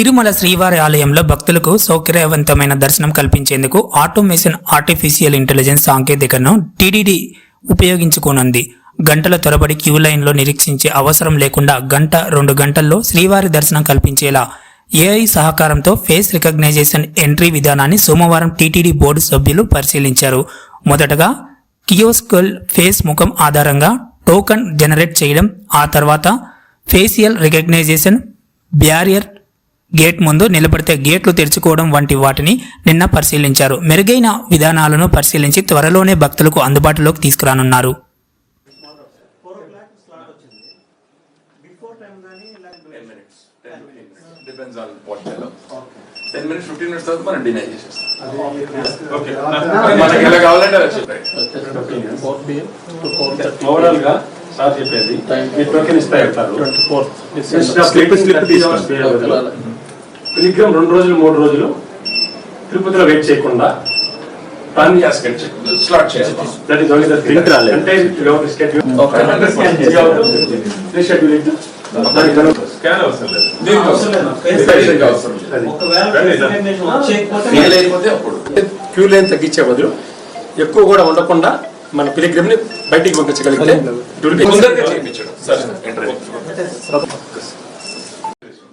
తిరుమల శ్రీవారి ఆలయంలో భక్తులకు సౌకర్యవంతమైన దర్శనం కల్పించేందుకు ఆటోమేషన్ ఆర్టిఫిషియల్ ఇంటెలిజెన్స్ సాంకేతికను టీడీడీ ఉపయోగించుకోనుంది. గంటల తరబడి క్యూ లైన్లో నిరీక్షించే అవసరం లేకుండా గంట రెండు గంటల్లో శ్రీవారి దర్శనం కల్పించేలా ఏఐ సహకారంతో ఫేస్ రికగ్నైజేషన్ ఎంట్రీ విధానాన్ని సోమవారం టీటీడీ బోర్డు సభ్యులు పరిశీలించారు. మొదటగా కియోస్కల్ ఫేస్ ముఖం ఆధారంగా టోకన్ జనరేట్ చేయడం ఆ తర్వాత ఫేషియల్ రికగ్నైజేషన్ బ్యారియర్ గేట్ ముందు నిలబడితే గేట్లు తెరుచుకోవడం వంటి వాటిని నిన్న పరిశీలించారు. మెరుగైన విధానాలను పరిశీలించి త్వరలోనే భక్తులకు అందుబాటులోకి తీసుకురానున్నారు. ఓవరాల్గా సార్ చెప్పేది టోకెన్ ఇస్తా వెళ్తారు పిలిగ్రామ్ రెండు రోజులు మూడు రోజులు తిరుపతిలో వెయిట్ చేయకుండా ప్లాన్ స్లాట్ చేయాలి. అంటే your schedule Okay, 100%. Schedule it దానికి కనుక స్కాన్ అవసరం లేదు. క్యూ లైన్ తగ్గించే బదులు ఎక్కువ కూడా ఉండకుండా మన పిలిగ్రిమ్ని బయటికి పంపించగలిగితే